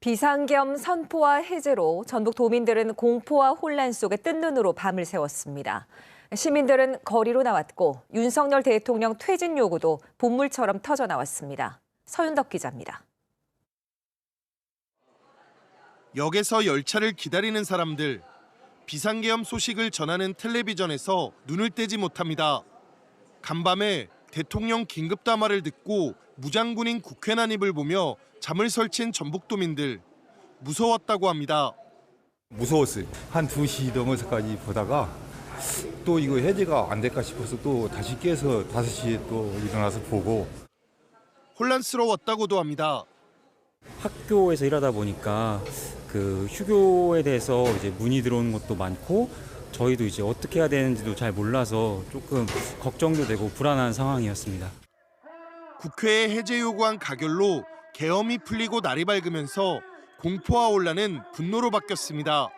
비상겸 선포와 해제로 전북 도민들은 공포와 혼란 속에 뜬 눈으로 밤을 새웠습니다. 시민들은 거리로 나왔고 윤석열 대통령 퇴진 요구도 본물처럼 터져 나왔습니다. 서윤덕 기자입니다. 역에서 열차를 기다리는 사람들. 비상계엄 소식을 전하는 텔레비전에서 눈을 떼지 못합니다. 간밤에 대통령 긴급 담화를 듣고 무장군인 국회 난입을 보며 잠을 설친 전북도민들. 무서웠다고 합니다. 무서웠어요. 한 2시 넘어서까지 보다가 또 이거 해제가 안 될까 싶어서 또 다시 깨서 5시에 또 일어나서 보고 혼란스러웠다고도 합니다. 학교에서 일하다 보니까 그 휴교에 대해서 이제 문의 들어오는 것도 많고 저희도 이제 어떻게 해야 되는지도 잘 몰라서 조금 걱정도 되고 불안한 상황이었습니다. 국회에 해제 요구한 가결로 계엄이 풀리고 날이 밝으면서 공포와 혼란은 분노로 바뀌었습니다.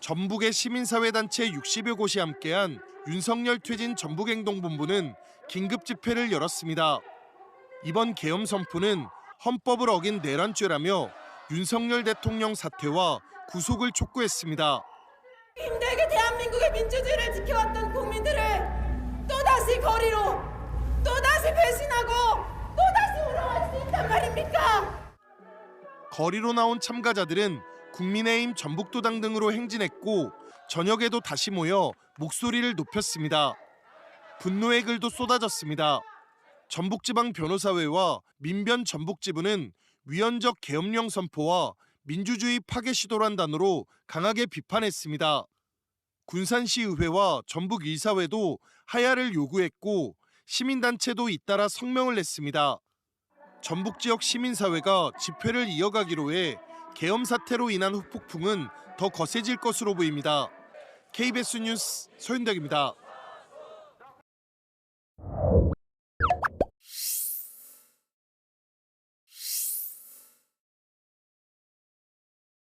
전북의 시민사회단체 60여 곳이 함께한 윤석열 퇴진 전북행동본부는 긴급 집회를 열었습니다. 이번 계엄 선포는 헌법을 어긴 내란죄라며 윤석열 대통령 사퇴와 구속을 촉구했습니다. 힘들게 대한민국의 민주주의를 지켜왔던 국민들을 또다시 거리로 또다시 배신하고 또다시 우롱할 수 있단 말입니까? 거리로 나온 참가자들은 국민의힘 전북도당 등으로 행진했고 저녁에도 다시 모여 목소리를 높였습니다. 분노의 글도 쏟아졌습니다. 전북지방 변호사회와 민변 전북지부는 위헌적 계엄령 선포와 민주주의 파괴 시도란 단어로 강하게 비판했습니다. 군산시 의회와 전북 이사회도 하야를 요구했고 시민단체도 잇따라 성명을 냈습니다. 전북 지역 시민사회가 집회를 이어가기로 해 계엄 사태로 인한 후폭풍은 더 거세질 것으로 보입니다. KBS 뉴스 소윤덕입니다.